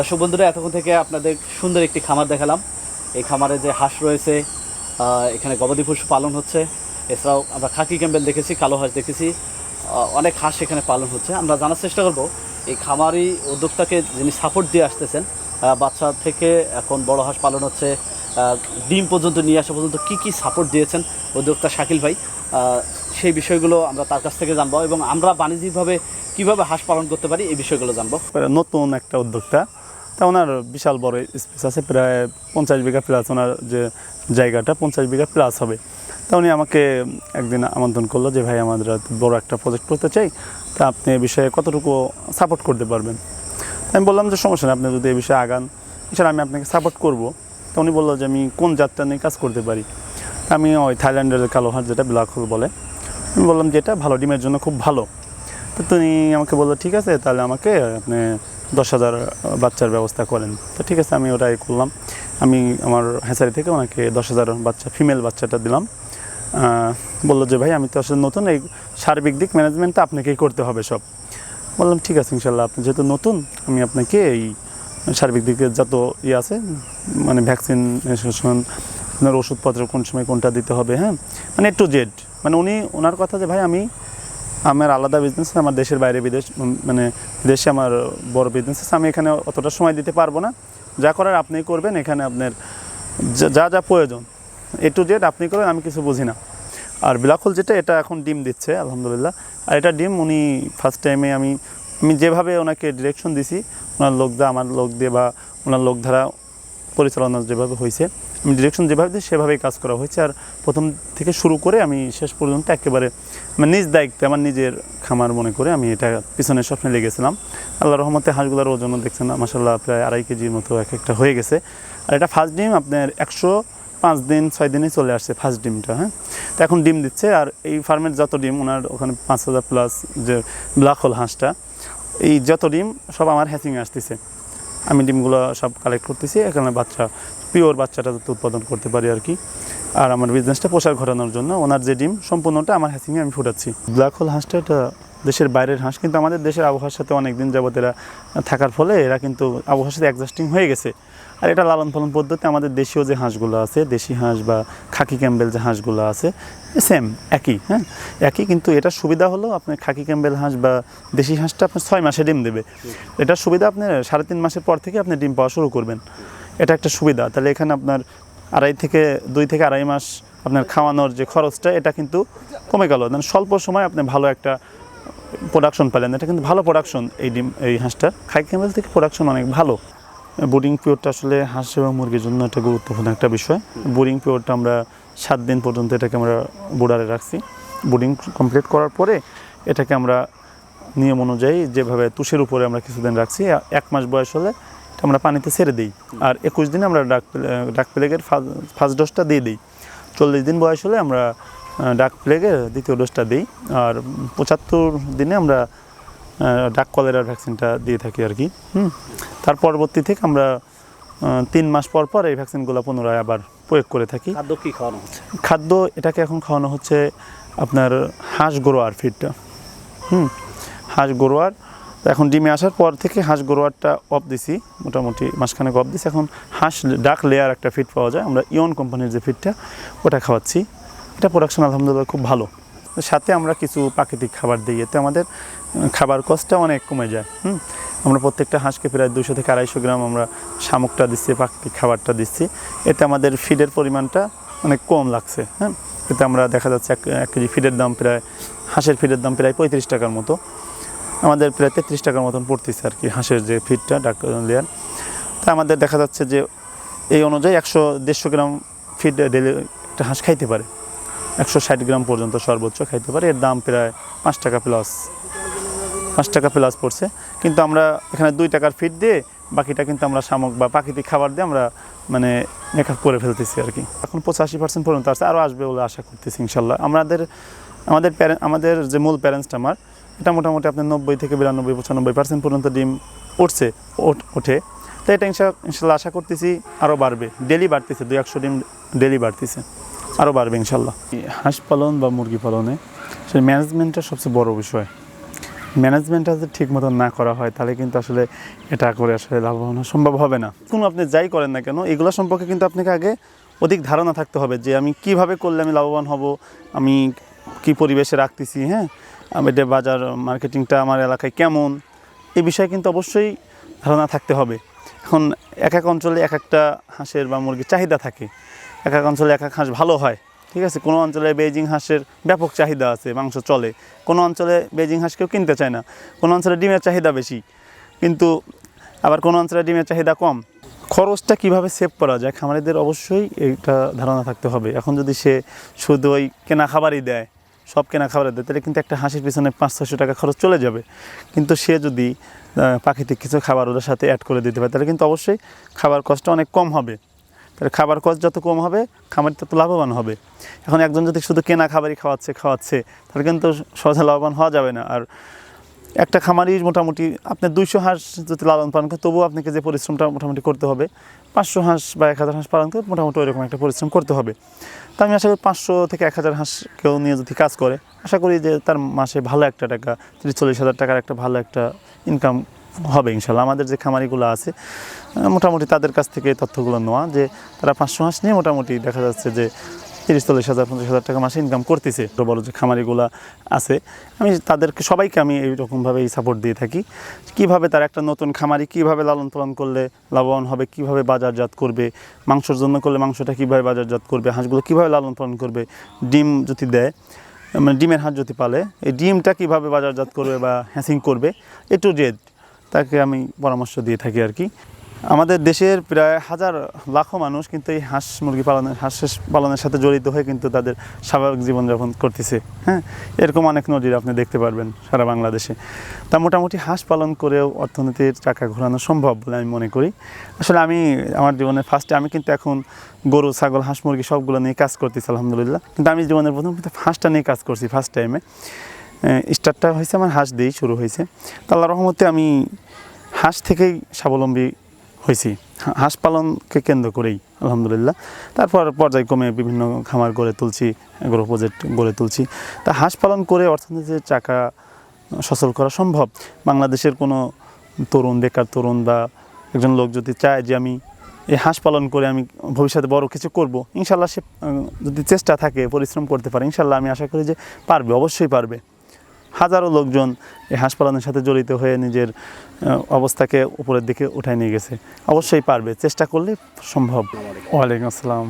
দর্শক বন্ধুরা, এতক্ষণ থেকে আপনাদের সুন্দর একটি খামার দেখালাম। এই খামারে যে হাঁস রয়েছে এখানে গবাদি পশু পালন হচ্ছে। এছাড়াও আমরা খাকি ক্যাম্বেল দেখেছি, কালো হাঁস দেখেছি। অনেক হাঁস এখানে পালন হচ্ছে। আমরা জানার চেষ্টা করব, এই খামারি উদ্যোক্তাকে যিনি সাপোর্ট দিয়ে আসতেছেন বাচ্চা থেকে এখন বড় হাঁস পালন হচ্ছে ডিম পর্যন্ত নিয়ে আসা পর্যন্ত কি কি সাপোর্ট দিয়েছেন উদ্যোক্তা শাকিল ভাই? সেই বিষয়গুলো আমরা তার কাছ থেকে জানব এবং আমরা বাণিজ্যিকভাবে কীভাবে হাঁস পালন করতে পারি, এই বিষয়গুলো জানব। নতুন একটা উদ্যোক্তা। তা ওনার বিশাল বড় স্পেস আছে, প্রায় পঞ্চাশ বিঘা প্লাস ওনার যে জায়গাটা, পঞ্চাশ বিঘা প্লাস হবে। তা উনি আমাকে একদিন আমন্ত্রণ করল যে, ভাই, আমাদের বড় একটা প্রজেক্ট করতে চাই, তা আপনি এ বিষয়ে কতটুকু সাপোর্ট করতে পারবেন? আমি বললাম যে, সমস্যা নেই, আপনি যদি এ বিষয়ে আগান, এছাড়া আমি আপনাকে সাপোর্ট করব। তা উনি বলল যে, আমি কোন যাত্রা নিয়ে কাজ করতে পারি? আমি ওই থাইল্যান্ডের কালো হাঁস যেটা ব্ল্যাক হোল বলে, আমি বললাম যে, এটা ভালো, ডিমের জন্য খুব ভালো। তো তিনি আমাকে বলল, ঠিক আছে, তাহলে আমাকে আপনি দশ হাজার বাচ্চার ব্যবস্থা করেন। তো ঠিক আছে, আমি ওটাই করলাম। আমি আমার হ্যাঁসারি থেকে ওনাকে দশ হাজার বাচ্চা, ফিমেল বাচ্চাটা দিলাম। বলল যে, ভাই, আমি তো আসলে নতুন, এই সার্বিক দিক ম্যানেজমেন্টটা আপনাকেই করতে হবে সব। বললাম, ঠিক আছে, ইনশাল্লাহ, আপনি যেহেতু নতুন, আমি আপনাকে এই সার্বিক দিকে যত ইয়ে আছে মানে ভ্যাকসিনেশন আপনার ওষুধপত্র কোন সময় কোনটা দিতে হবে হ্যাঁ? মানে একটু জেড। মানে উনি, ওনার কথা যে, ভাই, আমি আমার আলাদা বিজনেস আমার দেশের বাইরে বিদেশ মানে বিদেশে আমার বড় বিজনেস আছে, আমি এখানে অতটা সময় দিতে পারব না। যা করার আপনি করবেন, এখানে আপনার যা- যা প্রয়োজন এ টু জেড আপনি করেন আমি কিছু বুঝি না। আর ব্ল্যাক যেটা, এটা এখন ডিম দিচ্ছে, আলহামদুলিল্লাহ। আর এটা ডিম উনি ফার্স্ট টাইমে আমি আমি যেভাবে ওনাকে ডিরেকশন দিছি, ওনার লোক দ্বারা আমার লোক দিয়ে বা ওনার লোক দ্বারা পরিচালনা যেভাবে হয়েছে আমি ডিরেকশন যেভাবে দিই সেভাবেই কাজ করা হয়েছে। আর প্রথম থেকে শুরু করে আমি শেষ পর্যন্ত একেবারে আমার নিজ দায়িত্বে, আমার নিজের খামার মনে করে আমি এটা পিছনে স্বপ্নে লেগেছিলাম। আল্লাহ রহমতে হাঁসগুলোর ওজন দেখছেন মাসাল্লাহ প্রায় আড়াই কেজির মতো এক একটা হয়ে গেছে। আর এটা ফার্স্ট ডিম, আপনার একশো পাঁচ দিন, ছয় দিনে চলে আসছে ফার্স্ট ডিমটা হ্যাঁ? তো এখন ডিম দিচ্ছে, আর এই ফার্মের যত ডিম, ওনার ওখানে পাঁচ হাজার প্লাস যে ব্ল্যাক হোল হাঁসটা, এই যত ডিম, সব আমার হ্যাচিংয়ে আসতেছে। আমি ডিমগুলো সব কালেক্ট করতেছি, এখানে বাচ্চা পিওর বাচ্চাটা যাতে উৎপাদন করতে পারি আর কি। আর আমার বিজনেসটা প্রসার ঘটানোর জন্য। ওনার যে ডিম, সম্পূর্ণটা আমার হ্যাচিংয়ে আমি ফুটাচ্ছি। ব্ল্যাক হোল হাঁসটা এটা দেশের বাইরের হাঁস, কিন্তু আমাদের দেশের আবহাওয়ার সাথে অনেক দিন যাবত এরা থাকার ফলে এরা কিন্তু আবহাওয়ার সাথে অ্যাডজাস্টিং হয়ে গেছে। আর এটা লালন পালন পদ্ধতি আমাদের দেশীয় যে হাঁসগুলো আছে, দেশি হাঁস বা খাকি ক্যাম্বেল যে হাঁসগুলো আছে সেম একই হ্যাঁ? একই, কিন্তু এটা সুবিধা হলো আপনার খাকি ক্যাম্বেল হাঁস বা দেশি হাঁসটা আপনার ছয় মাসে ডিম দেবে। এটার সুবিধা আপনি সাড়ে তিন মাসের পর থেকে আপনি ডিম পাওয়া শুরু করবেন। এটা একটা সুবিধা। তাহলে এখানে আপনার আড়াই থেকে দুই থেকে আড়াই মাস আপনার খাওয়ানোর যে খরচটা, এটা কিন্তু কমে গেল। মানে স্বল্প সময় আপনি ভালো একটা প্রোডাকশন পেলেন। এটা কিন্তু ভালো প্রোডাকশন এই ডিম, এই হাঁসটার খাই ক্যামেল থেকে প্রোডাকশন অনেক ভালো। বোর্ডিং পিরিয়ডটা আসলে হাঁস এবং মুরগির জন্য একটা গুরুত্বপূর্ণ একটা বিষয়। বোর্ডিং পিরিয়ডটা আমরা সাত দিন পর্যন্ত এটাকে আমরা বোর্ডারে রাখছি। বোর্ডিং কমপ্লিট করার পরে এটাকে আমরা নিয়ম অনুযায়ী যেভাবে তুষের উপরে আমরা কিছুদিন রাখছি, এক মাস বয়স হলে আমরা পানিতে ছেড়ে দিই। আর একুশ দিনে আমরা ডাক ডাক প্লেগের ফার্স্ট ডোজটা দিয়ে দিই। চল্লিশ দিন বয়স হলে আমরা ডাক প্লেগের দ্বিতীয় ডোজটা দিই। আর পঁচাত্তর দিনে আমরা ডাক কলেরার ভ্যাকসিনটা দিয়ে থাকি আর কি। হুম? তার পরবর্তী থেকে আমরা তিন মাস পর পর এই ভ্যাকসিনগুলো পুনরায় আবার প্রয়োগ করে থাকি। খাদ্য কি খাওয়ানো হচ্ছে? খাদ্য এটাকে এখন খাওয়ানো হচ্ছে আপনার হাঁস গরোয়ার ফিডটা হুম? হাঁস গরোয়ার এখন ডিমে আসার পর থেকে হাঁস গরোয়ারটা অফ দিছি, মোটামুটি মাসখানেক অফ দিছি। এখন হাঁস ডাক লেয়ার একটা ফিড পাওয়া যায়। আমরা ইয়ন কোম্পানির যে ফিডটা ওটা খাওয়াচ্ছি। এটা প্রোডাকশন আলহামদুলিল্লাহ খুব ভালো। সাথে আমরা কিছু প্রাকৃতিক খাবার দিই। এতে আমাদের খাবার কষ্টটা অনেক কমে যায়। হুম? আমরা প্রত্যেকটা হাঁসকে প্রায় দুশো থেকে আড়াইশো গ্রাম আমরা শামুকটা দিচ্ছি, প্রাকৃতিক খাবারটা দিচ্ছি। এতে আমাদের ফিডের পরিমাণটা অনেক কম লাগছে। হ্যাঁ এতে আমরা দেখা যাচ্ছে এক কেজি ফিডের দাম প্রায়, হাঁসের ফিডের দাম প্রায় পঁয়ত্রিশ টাকার মতো। আমাদের প্রায় তেত্রিশ টাকার মতন পড়তেছে আর কি, হাঁসের যে ফিডটা ডাক লেয়ার তা আমাদের দেখা যাচ্ছে যে এই অনুযায়ী একশো দেড়শো গ্রাম ফিড ডেলি একটা হাঁস খাইতে পারে। একশো ষাট গ্রাম পর্যন্ত সর্বোচ্চ খাইতে পারে। এর দাম প্রায় পাঁচ টাকা প্লাস পাঁচ টাকা প্লাস পড়ছে। কিন্তু আমরা এখানে দুই টাকার ফিড দিয়ে বাকিটা কিন্তু আমরা শামুক বা প্রাকৃতিক খাবার দিয়ে আমরা মানে মেকআপ করে ফেলতেছি আর কি। এখন পঁচাশি পার্সেন্ট পর্যন্ত আসছে আরও আসবে বলে আশা করতেছি ইনশাল্লাহ। আমাদের আমাদের প্যারেন্ট আমাদের যে মূল প্যারেন্টসটা আমার এটা মোটামুটি আপনার নব্বই থেকে বিরানব্বই, পঁচানব্বই পার্সেন্ট পর্যন্ত ডিম উঠছে ওঠ- তো এটা ইনশা- ইনশাল্লাহ আশা করতেছি আরও বাড়বে। ডেলি বাড়তেছে দুই একশো ডিম ডেলি বাড়তেছে। আরও বাড়বে ইনশাল্লাহ। হাঁস পালন বা মুরগি পালনে সেই ম্যানেজমেন্টটা সবচেয়ে বড় বিষয়। ম্যানেজমেন্টটা যদি ঠিক মতো না করা হয়, তাহলে কিন্তু আসলে এটা করে আসলে লাভবান সম্ভব হবে না। কোনো আপনি যাই করেন না কেন, এগুলো সম্পর্কে কিন্তু আপনাকে আগে অধিক ধারণা থাকতে হবে যে আমি কীভাবে করলে আমি লাভবান হব, আমি কি পরিবেশে রাখতেছি হ্যাঁ? আমি এটা বাজার মার্কেটিংটা আমার এলাকায় কেমন? এই বিষয়ে কিন্তু অবশ্যই ধারণা থাকতে হবে। এখন এক এক অঞ্চলে এক একটা হাঁসের বা মুরগির চাহিদা থাকে। এক এক অঞ্চলে এক এক হাঁস ভালো হয়, ঠিক আছে? কোনো অঞ্চলে বেজিং হাঁসের ব্যাপক চাহিদা আছে, মাংস চলে। কোনো অঞ্চলে বেজিং হাঁস কেউ কিনতে চায় না। কোনো অঞ্চলে ডিমের চাহিদা বেশি। কিন্তু আবার কোনো অঞ্চলে ডিমের চাহিদা কম। খরচটা কীভাবে সেভ করা যায়? খামারিদের অবশ্যই এটা ধারণা থাকতে হবে। এখন যদি সে শুধু ওই কেনা খাবারই দেয় সব কেনা খাবার দেয় তাহলে কিন্তু একটা হাঁসের পিছনে পাঁচ ছশো টাকা খরচ চলে যাবে। কিন্তু সে যদি পাখিতে কিছু খাবার ওদের সাথে অ্যাড করে দিতে পারে, তাহলে কিন্তু অবশ্যই খাবার কষ্ট অনেক কম হবে। তাহলে খাবার কষ্ট যত কম হবে, খামার তত লাভবান হবে। এখন একজন যদি শুধু কেনা খাবারই খাওয়াচ্ছে খাওয়াচ্ছে, তাহলে কিন্তু সহজে লাভবান হওয়া যাবে না। আর একটা খামারই মোটামুটি আপনার দুইশো হাঁস যদি লালন পালন করে তবুও আপনাকে যে পরিশ্রমটা মোটামুটি করতে হবে, পাঁচশো হাঁস বা এক হাজার হাঁস পালন করে মোটামুটি ওইরকম একটা পরিশ্রম করতে হবে। তো আমি আশা করি পাঁচশো থেকে এক হাজার হাঁস কেউ নিয়ে যদি কাজ করে, আশা করি যে তার মাসে ভালো একটা টাকা, তিরিশ, চল্লিশ হাজার টাকার একটা ভালো একটা ইনকাম হবে ইনশাল্লাহ। আমাদের যে খামারিগুলো আছে মোটামুটি তাদের কাছ থেকে তথ্যগুলো নেওয়া, যে তারা পাঁচশো হাঁস নিয়ে মোটামুটি দেখা যাচ্ছে যে তিরিশ, চল্লিশ হাজার, পঞ্চাশ হাজার টাকা মাসে ইনকাম করতেছে। বড় বড় যে খামারিগুলো আছে। আমি তাদেরকে, সবাইকে আমি এইরকমভাবেই সাপোর্ট দিয়ে থাকি। কীভাবে তার একটা নতুন খামারি কীভাবে লালন পালন করলে লাভবান হবে, কীভাবে বাজারজাত করবে, মাংসর জন্য করলে মাংসটা কীভাবে বাজারজাত করবে, হাঁসগুলো কীভাবে লালন পালন করবে, ডিম যদি দেয় মানে ডিমের হাঁস যদি পালে, এই ডিমটা কীভাবে বাজারজাত করবে বা হ্যাসিং করবে, এ টু জেড তাকে আমি পরামর্শ দিয়ে থাকি আর কি। আমাদের দেশের প্রায় হাজার লাখো মানুষ কিন্তু এই হাঁস মুরগি পালনের, হাঁস পালনের সাথে জড়িত হয়ে কিন্তু তাদের স্বাভাবিক জীবনযাপন করতেছে হ্যাঁ? এরকম অনেক নজির আপনি দেখতে পারবেন সারা বাংলাদেশে। তা মোটামুটি হাঁস পালন করেও অর্থনীতির টাকা ঘোরানো সম্ভব বলে আমি মনে করি। আসলে আমি, আমার জীবনের ফার্স্টে আমি কিন্তু এখন গরু, ছাগল, হাঁস, মুরগি সবগুলো নিয়ে কাজ করতেছি, আলহামদুলিল্লাহ। কিন্তু আমি জীবনের প্রথম কিন্তু হাঁসটা নিয়ে কাজ করছি ফার্স্ট টাইমে স্টার্টটা হয়েছে আমার হাঁস দিয়েই শুরু হয়েছে। তো আল্লাহ রহমতে আমি হাঁস থেকেই স্বাবলম্বী হয়েছি হাঁস পালনকে কেন্দ্র করেই, আলহামদুলিল্লাহ। তারপর পর্যায়ক্রমে বিভিন্ন খামার গড়ে তুলছি এগুলো প্রজেক্ট গড়ে তুলছি। তা হাঁস পালন করে অর্থনীতির চাকা সচল করা সম্ভব, বাংলাদেশের কোনো তরুণ, বেকার তরুণ বা একজন লোক যদি চায় যে আমি এই হাঁস পালন করে আমি ভবিষ্যতে বড় কিছু করব, ইনশাল্লাহ সে যদি চেষ্টা থাকে, পরিশ্রম করতে পারে, ইনশাল্লাহ আমি আশা করি যে পারবে, অবশ্যই পারবে। হাজারো লোকজন এই হাসপাতালের সাথে জড়িত হয়ে নিজের অবস্থাকে উপরের দিকে উঠায় নিয়ে গেছে। অবশ্যই পারবে, চেষ্টা করলে সম্ভব। ওয়ালাইকুম আসসালাম।